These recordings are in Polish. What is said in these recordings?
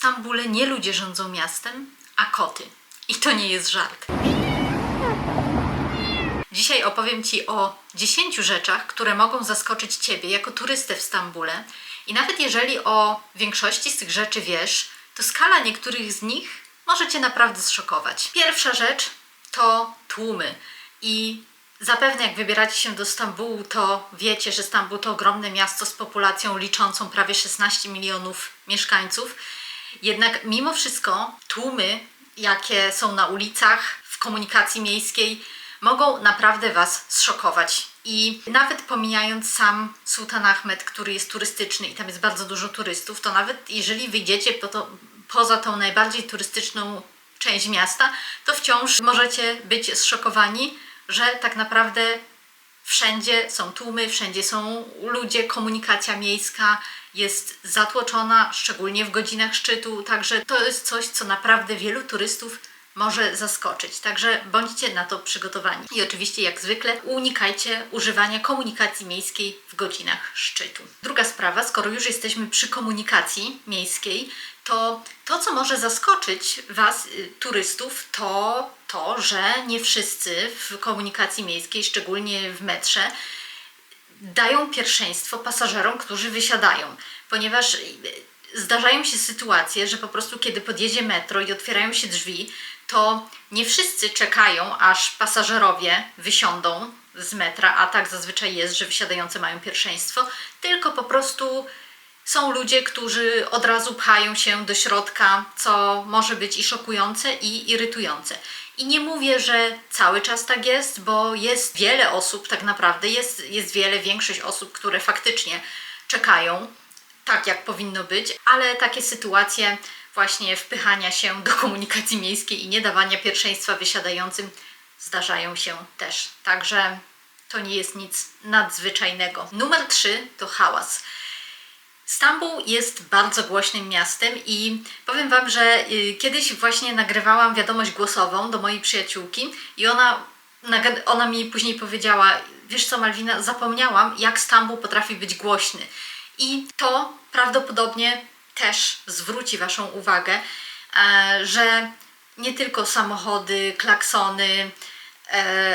Stambule nie ludzie rządzą miastem, a koty. I to nie jest żart. Dzisiaj opowiem Ci o 10 rzeczach, które mogą zaskoczyć Ciebie jako turystę w Stambule. I nawet jeżeli o większości z tych rzeczy wiesz, to skala niektórych z nich może Cię naprawdę zszokować. Pierwsza rzecz to tłumy. I zapewne jak wybieracie się do Stambułu, to wiecie, że Stambuł to ogromne miasto z populacją liczącą prawie 16 milionów mieszkańców. Jednak mimo wszystko tłumy, jakie są na ulicach, w komunikacji miejskiej, mogą naprawdę Was zszokować. I nawet pomijając sam Sultan Ahmed, który jest turystyczny i tam jest bardzo dużo turystów, to nawet jeżeli wyjdziecie po to, poza tą najbardziej turystyczną część miasta, to wciąż możecie być zszokowani, że tak naprawdę Wszędzie są tłumy, wszędzie są ludzie, komunikacja miejska jest zatłoczona, szczególnie w godzinach szczytu, także to jest coś, co naprawdę wielu turystów może zaskoczyć. Także bądźcie na to przygotowani. I oczywiście, jak zwykle, unikajcie używania komunikacji miejskiej w godzinach szczytu. Druga sprawa, skoro już jesteśmy przy komunikacji miejskiej, to to, co może zaskoczyć Was, y, turystów, to to, że nie wszyscy w komunikacji miejskiej, szczególnie w metrze, dają pierwszeństwo pasażerom, którzy wysiadają, ponieważ y, zdarzają się sytuacje, że po prostu kiedy podjedzie metro i otwierają się drzwi, to nie wszyscy czekają, aż pasażerowie wysiądą z metra, a tak zazwyczaj jest, że wysiadający mają pierwszeństwo, tylko po prostu są ludzie, którzy od razu pchają się do środka, co może być i szokujące, i irytujące. I nie mówię, że cały czas tak jest, bo jest wiele osób, tak naprawdę jest, jest wiele, większość osób, które faktycznie czekają tak, jak powinno być, ale takie sytuacje właśnie wpychania się do komunikacji miejskiej i nie dawania pierwszeństwa wysiadającym zdarzają się też. Także to nie jest nic nadzwyczajnego. Numer 3 to hałas. Stambuł jest bardzo głośnym miastem i powiem Wam, że y, kiedyś właśnie nagrywałam wiadomość głosową do mojej przyjaciółki i ona, ona mi później powiedziała, wiesz co Malwina, zapomniałam jak Stambuł potrafi być głośny. I to prawdopodobnie też zwróci Waszą uwagę, e, że nie tylko samochody, klaksony,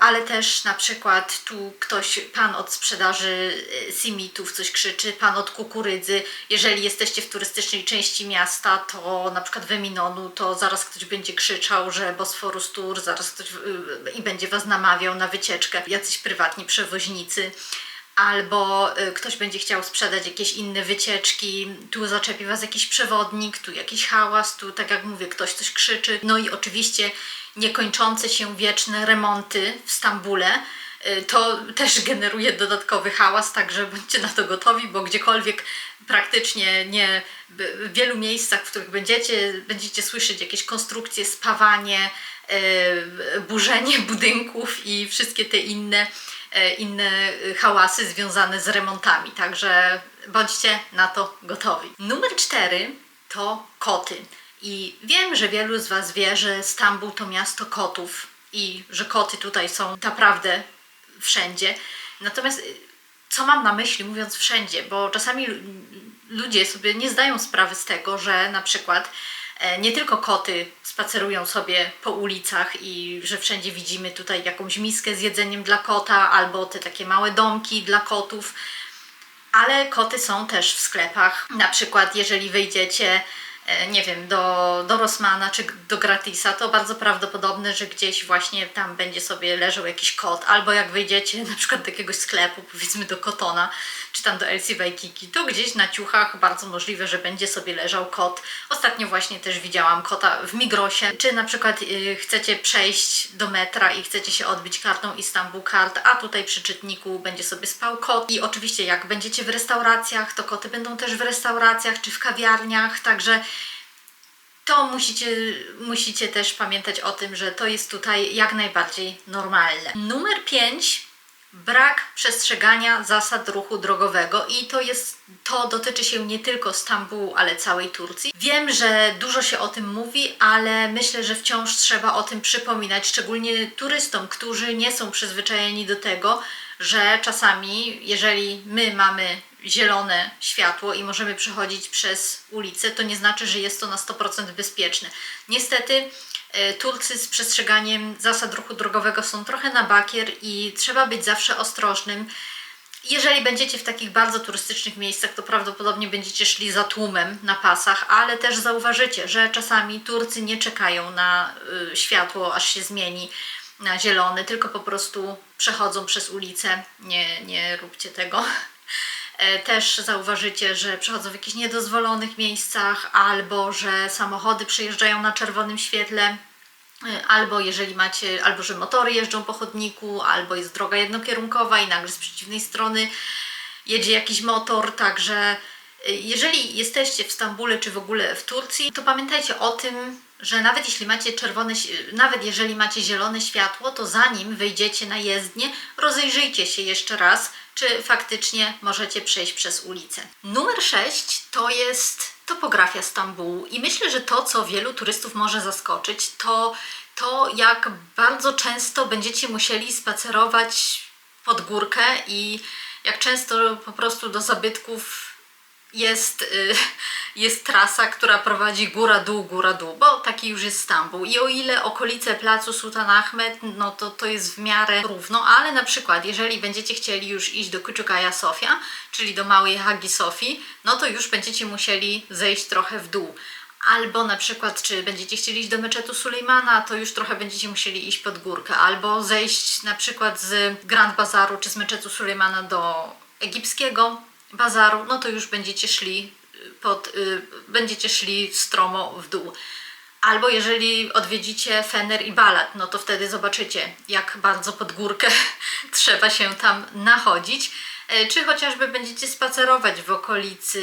ale też na przykład tu ktoś, pan od sprzedaży e, simitów coś krzyczy, pan od kukurydzy. Jeżeli jesteście w turystycznej części miasta, to na przykład Weminonu, to zaraz ktoś będzie krzyczał, że Bosforus Tour, zaraz ktoś y, i będzie was namawiał na wycieczkę, jacyś prywatni przewoźnicy albo ktoś będzie chciał sprzedać jakieś inne wycieczki, tu zaczepi Was jakiś przewodnik, tu jakiś hałas, tu tak jak mówię, ktoś coś krzyczy. No i oczywiście niekończące się wieczne remonty w Stambule. y, To też generuje dodatkowy hałas, także bądźcie na to gotowi, bo gdziekolwiek praktycznie nie, w wielu miejscach, w których będziecie, będziecie słyszeć jakieś konstrukcje, spawanie, y, burzenie budynków i wszystkie te inne e, inne hałasy związane z remontami, także bądźcie na to gotowi. Numer cztery to koty. I wiem, że wielu z Was wie, że Stambuł to miasto kotów i że koty tutaj są naprawdę wszędzie. Natomiast y, co mam na myśli mówiąc wszędzie, bo czasami lu- ludzie sobie nie zdają sprawy z tego, że na przykład e, nie tylko koty spacerują sobie po ulicach i że wszędzie widzimy tutaj jakąś miskę z jedzeniem dla kota albo te takie małe domki dla kotów, ale koty są też w sklepach. Na przykład, jeżeli wyjdziecie, nie wiem, do, do Rossmana czy do Gratisa, to bardzo prawdopodobne, że gdzieś właśnie tam będzie sobie leżał jakiś kot. Albo jak wyjdziecie na przykład do jakiegoś sklepu, powiedzmy do Kotona, czy tam do Elsie Waikiki, to gdzieś na ciuchach bardzo możliwe, że będzie sobie leżał kot. Ostatnio właśnie też widziałam kota w Migrosie. Czy na przykład y, chcecie przejść do metra i chcecie się odbić kartą Istanbul Card, a tutaj przy czytniku będzie sobie spał kot. I oczywiście jak będziecie w restauracjach, to koty będą też w restauracjach czy w kawiarniach, także to musicie, musicie też pamiętać o tym, że to jest tutaj jak najbardziej normalne. Numer 5. Brak przestrzegania zasad ruchu drogowego i to jest, to dotyczy się nie tylko Stambułu, ale całej Turcji. Wiem, że dużo się o tym mówi, ale myślę, że wciąż trzeba o tym przypominać, szczególnie turystom, którzy nie są przyzwyczajeni do tego, że czasami, jeżeli my mamy zielone światło i możemy przechodzić przez ulicę, to nie znaczy, że jest to na 100% bezpieczne. Niestety e, Turcy z przestrzeganiem zasad ruchu drogowego są trochę na bakier i trzeba być zawsze ostrożnym. Jeżeli będziecie w takich bardzo turystycznych miejscach, to prawdopodobnie będziecie szli za tłumem na pasach, ale też zauważycie, że czasami Turcy nie czekają na y, światło, aż się zmieni na zielony, tylko po prostu przechodzą przez ulicę. Nie, nie róbcie tego. E, Też zauważycie, że przechodzą w jakichś niedozwolonych miejscach, albo że samochody przejeżdżają na czerwonym świetle, e, albo jeżeli macie, albo że motory jeżdżą po chodniku, albo jest droga jednokierunkowa i nagle z przeciwnej strony jedzie jakiś motor, także y, jeżeli jesteście w Stambule czy w ogóle w Turcji, to pamiętajcie o tym, że nawet jeśli macie czerwone, nawet jeżeli macie zielone światło, to zanim wyjdziecie na jezdnię, rozejrzyjcie się jeszcze raz, czy faktycznie możecie przejść przez ulicę. Numer 6 to jest topografia Stambułu i myślę, że to, co wielu turystów może zaskoczyć, to to, jak bardzo często będziecie musieli spacerować pod górkę i jak często po prostu do zabytków jest, y, jest trasa, która prowadzi góra-dół, góra-dół, bo taki już jest Stambuł. I o ile okolice placu Sultan Ahmed, no to to jest w miarę równo, ale na przykład jeżeli będziecie chcieli już iść do Küçük Sofia, czyli do Małej Hagi Sofii, no to już będziecie musieli zejść trochę w dół. Albo na przykład, czy będziecie chcieli iść do meczetu Sulejmana, to już trochę będziecie musieli iść pod górkę. Albo zejść na przykład z Grand Bazaru czy z meczetu Sulejmana do egipskiego bazaru, no to już będziecie szli y, pod, y, będziecie szli stromo w dół. Albo jeżeli odwiedzicie Fener i Balat, no to wtedy zobaczycie, jak bardzo pod górkę trzeba się tam nachodzić. E, Czy chociażby będziecie spacerować w okolicy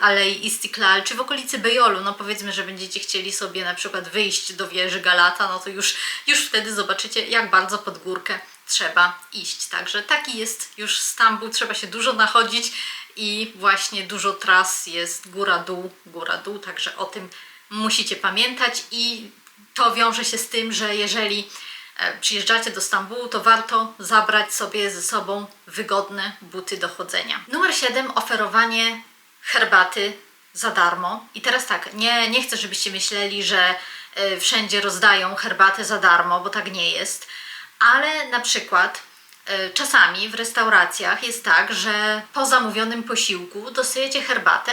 Alei Istiklal, czy w okolicy Bejolu, no powiedzmy, że będziecie chcieli sobie na przykład wyjść do wieży Galata, no to już, już wtedy zobaczycie, jak bardzo pod górkę trzeba iść. Także taki jest już Stambuł, trzeba się dużo nachodzić i właśnie dużo tras jest góra-dół, góra-dół, także o tym musicie pamiętać i to wiąże się z tym, że jeżeli e, przyjeżdżacie do Stambułu, to warto zabrać sobie ze sobą wygodne buty do chodzenia. Numer 7. Oferowanie herbaty za darmo. I teraz tak, nie, nie chcę, żebyście myśleli, że e, wszędzie rozdają herbatę za darmo, bo tak nie jest. Ale na przykład e, czasami w restauracjach jest tak, że po zamówionym posiłku dostajecie herbatę,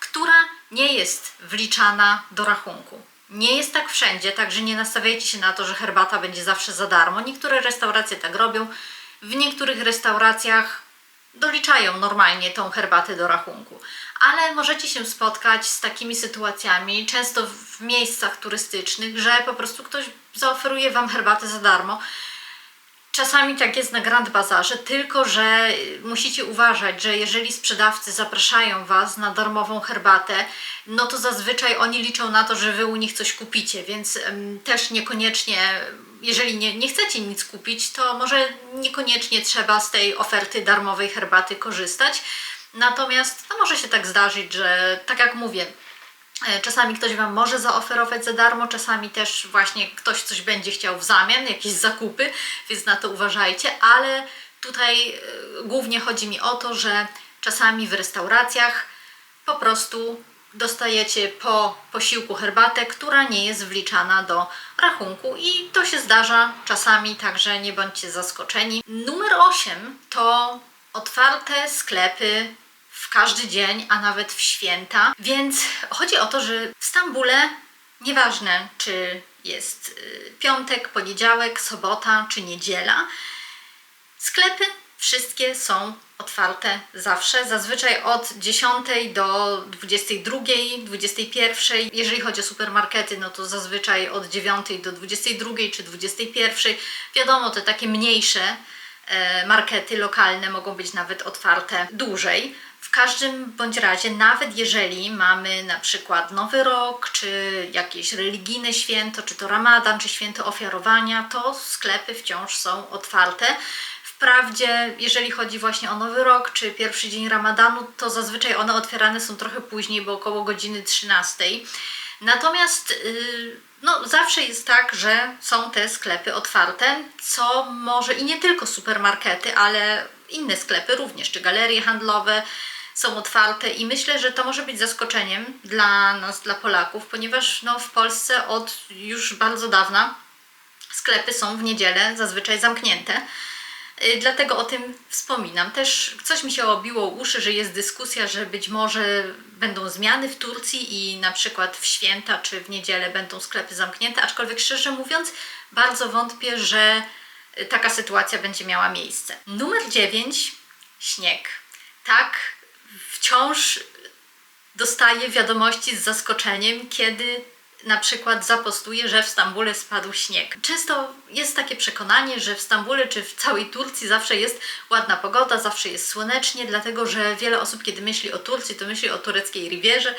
która nie jest wliczana do rachunku. Nie jest tak wszędzie, także nie nastawiajcie się na to, że herbata będzie zawsze za darmo. Niektóre restauracje tak robią, w niektórych restauracjach doliczają normalnie tą herbatę do rachunku. Ale możecie się spotkać z takimi sytuacjami, często w miejscach turystycznych, że po prostu ktoś zaoferuje Wam herbatę za darmo. Czasami tak jest na Grand Bazarze, tylko że musicie uważać, że jeżeli sprzedawcy zapraszają Was na darmową herbatę, no to zazwyczaj oni liczą na to, że Wy u nich coś kupicie, więc em, też niekoniecznie, jeżeli nie, nie chcecie nic kupić, to może niekoniecznie trzeba z tej oferty darmowej herbaty korzystać. Natomiast no może się tak zdarzyć, że tak jak mówię, Czasami ktoś Wam może zaoferować za darmo, czasami też właśnie ktoś coś będzie chciał w zamian, jakieś zakupy, więc na to uważajcie, ale tutaj e, głównie chodzi mi o to, że czasami w restauracjach po prostu dostajecie po posiłku herbatę, która nie jest wliczana do rachunku i to się zdarza czasami, także nie bądźcie zaskoczeni. Numer 8 to otwarte sklepy w każdy dzień, a nawet w święta. Więc chodzi o to, że w Stambule nieważne czy jest y, piątek, poniedziałek, sobota czy niedziela, sklepy wszystkie są otwarte zawsze, zazwyczaj od 10 do 22, 21. Jeżeli chodzi o supermarkety, no to zazwyczaj od 9 do 22 czy 21. Wiadomo, te takie mniejsze e, markety lokalne mogą być nawet otwarte dłużej. W każdym bądź razie, nawet jeżeli mamy na przykład Nowy Rok, czy jakieś religijne święto, czy to Ramadan, czy święto ofiarowania, to sklepy wciąż są otwarte. Wprawdzie, jeżeli chodzi właśnie o Nowy Rok, czy pierwszy dzień Ramadanu, to zazwyczaj one otwierane są trochę później, bo około godziny 13. Natomiast yy, No, zawsze jest tak, że są te sklepy otwarte, co może i nie tylko supermarkety, ale inne sklepy również, czy galerie handlowe są otwarte i myślę, że to może być zaskoczeniem dla nas, dla Polaków, ponieważ no, w Polsce od już bardzo dawna sklepy są w niedzielę zazwyczaj zamknięte. Y, Dlatego o tym wspominam. Też coś mi się obiło uszy, że jest dyskusja, że być może będą zmiany w Turcji i na przykład w święta czy w niedzielę będą sklepy zamknięte, aczkolwiek szczerze mówiąc, bardzo wątpię, że y, taka sytuacja będzie miała miejsce. Numer 9 śnieg. Tak, wciąż dostaję wiadomości z zaskoczeniem, kiedy na przykład zapostuję, że w Stambule spadł śnieg. Często jest takie przekonanie, że w Stambule czy w całej Turcji zawsze jest ładna pogoda, zawsze jest słonecznie, dlatego że wiele osób, kiedy myśli o Turcji, to myśli o tureckiej Rivierze,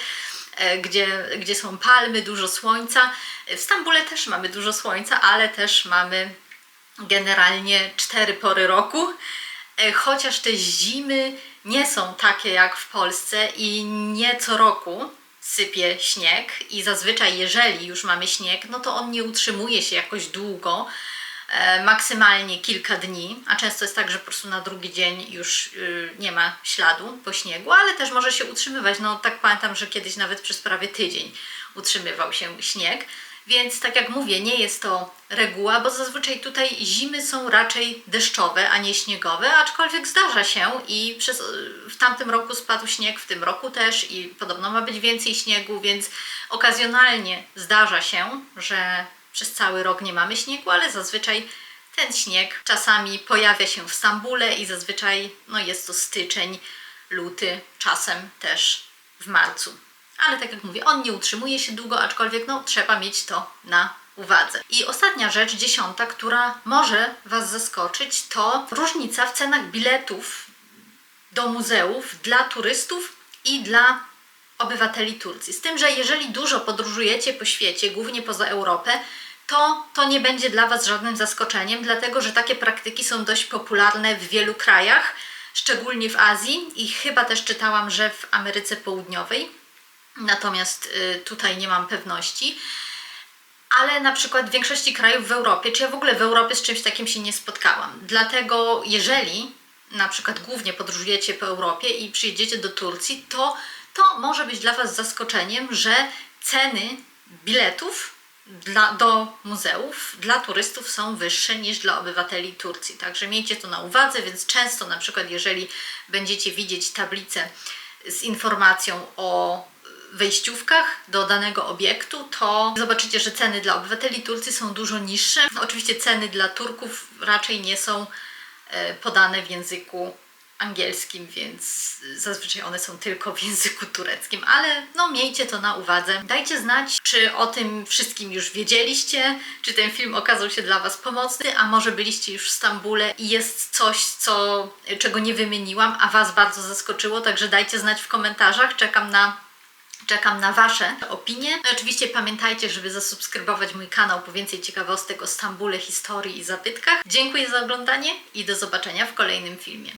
e, gdzie, gdzie są palmy, dużo słońca. W Stambule też mamy dużo słońca, ale też mamy generalnie cztery pory roku. E, Chociaż te zimy nie są takie jak w Polsce i nie co roku sypie śnieg i zazwyczaj jeżeli już mamy śnieg, no to on nie utrzymuje się jakoś długo, e, maksymalnie kilka dni, a często jest tak, że po prostu na drugi dzień już y, nie ma śladu po śniegu, ale też może się utrzymywać. No tak pamiętam, że kiedyś nawet przez prawie tydzień utrzymywał się śnieg. Więc tak jak mówię, nie jest to reguła, bo zazwyczaj tutaj zimy są raczej deszczowe, a nie śniegowe, aczkolwiek zdarza się i przez, w tamtym roku spadł śnieg, w tym roku też i podobno ma być więcej śniegu, więc okazjonalnie zdarza się, że przez cały rok nie mamy śniegu, ale zazwyczaj ten śnieg czasami pojawia się w Stambule i zazwyczaj no, jest to styczeń, luty, czasem też w marcu. Ale tak jak mówię, on nie utrzymuje się długo, aczkolwiek no, trzeba mieć to na uwadze. I ostatnia rzecz, dziesiąta, która może Was zaskoczyć, to różnica w cenach biletów do muzeów dla turystów i dla obywateli Turcji. Z tym, że jeżeli dużo podróżujecie po świecie, głównie poza Europę, to to nie będzie dla Was żadnym zaskoczeniem, dlatego że takie praktyki są dość popularne w wielu krajach, szczególnie w Azji i chyba też czytałam, że w Ameryce Południowej. Natomiast y, tutaj nie mam pewności. Ale na przykład w większości krajów w Europie, czy ja w ogóle w Europie z czymś takim się nie spotkałam. Dlatego jeżeli na przykład głównie podróżujecie po Europie i przyjedziecie do Turcji, to to może być dla Was zaskoczeniem, że ceny biletów dla, do muzeów dla turystów są wyższe niż dla obywateli Turcji. Także miejcie to na uwadze, więc często na przykład jeżeli będziecie widzieć tablicę z informacją o wejściówkach do danego obiektu, to zobaczycie, że ceny dla obywateli Turcji są dużo niższe. Oczywiście ceny dla Turków raczej nie są e, podane w języku angielskim, więc zazwyczaj one są tylko w języku tureckim, ale no miejcie to na uwadze. Dajcie znać, czy o tym wszystkim już wiedzieliście, czy ten film okazał się dla Was pomocny, a może byliście już w Stambule i jest coś, co, czego nie wymieniłam, a Was bardzo zaskoczyło, także dajcie znać w komentarzach. Czekam na Czekam na Wasze opinie. No oczywiście pamiętajcie, żeby zasubskrybować mój kanał po więcej ciekawostek o Stambule, historii i zabytkach. Dziękuję za oglądanie i do zobaczenia w kolejnym filmie.